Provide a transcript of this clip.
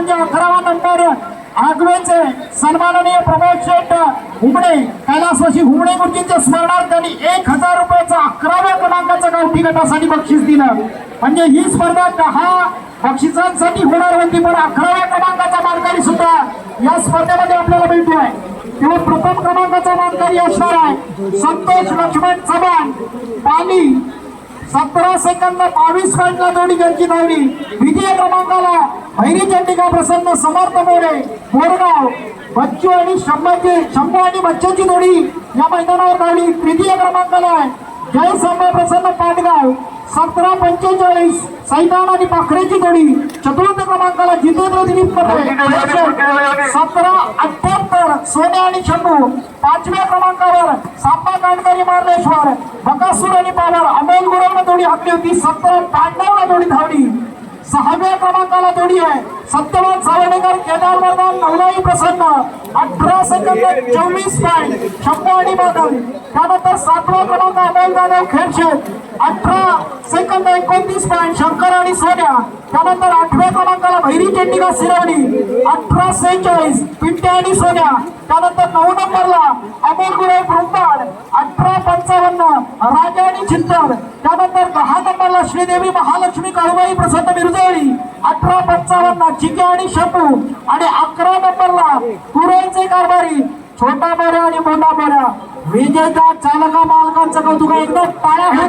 म्हणजे अकरावा नंबर आगवेचे सन्माननीय प्रमोद शेठ हुबडे कैलासवासी हुबडे गुरुजींच्या स्मरणार्थ त्यांनी एक हजार रुपयाचा अकराव्या क्रमांकाचा गावठी गटासाठी बक्षीस दिलं. म्हणजे ही स्पर्धा दहा बक्षिसांसाठी होणार होती पण अकराव्या क्रमांकाचा मानकारी सुद्धा या स्पर्धेमध्ये आपल्याला मिळतोय. तेव्हा प्रथम क्रमांकाचा मानकारी असणार आहे संतोष लक्ष्मण चव्हाण. पाली सतरा सेकंद बावीस पॉईंटला जोडी त्यांची धावली. द्वितीय क्रमांकाला भैरी चंडिका प्रसन्न समर्थ मोरे मोरगाव. बच्चू आणि शंभरची शंभू आणि बच्चूची जोडी या मैदानावर धावली. तृतीय क्रमांकाला आहे जय संभा प्रसन्न पाटगाव. सतरा पंचेचाळीस सैतान आणि पाखरेची जोडी. चतुर्थ क्रमांकाला जितेंद्र दिलीप पटेल सतरा अठ्याहत्तर सोने आणि चेंडू पाचव्या क्रमांकावर सापा कांडकरी मार्लेश्वर बकासूर आणि पावर अमोल गुरवनं जोडी हाकली होती सत्तर तांडवला जोडी धावली. सहाव्या क्रमांकाला जोडी आहे. सत्यवान सावडेकर केदार वर्धन नवलाई प्रसन्न अठरा सेकंद चोवीस पॉईंट शंभू आणि बादल. त्यानंतर सातवा क्रमांक अमोल जाधव खेळशेत अठरा सेकंद एकोणतीस पॉईंट शंकर आणि सोन्या. त्यानंतर आठव्या क्रमांकाला भैरी चेंडिका सिरवली अठरा सेहेचाळीस पिंटे आणि सोन्या. त्यानंतर नऊ नंबरला अमोल गुरे ब्रह्मांड अठरा पंचावन्न राजा आणि चित्तर त्यानंतर दहा नंबरला श्रीदेवी महालक्ष्मी काळूबाई प्रसन्न मिरजवली अठरा पंचावन्न चिके आणि शंभू. आणि अकरा नंबरला कुरेचे कारभारी छोटा बोऱ्या आणि मोठा बोऱ्या विजेता चालका मालकांचं कौतुक. एकदा टाळ्या होत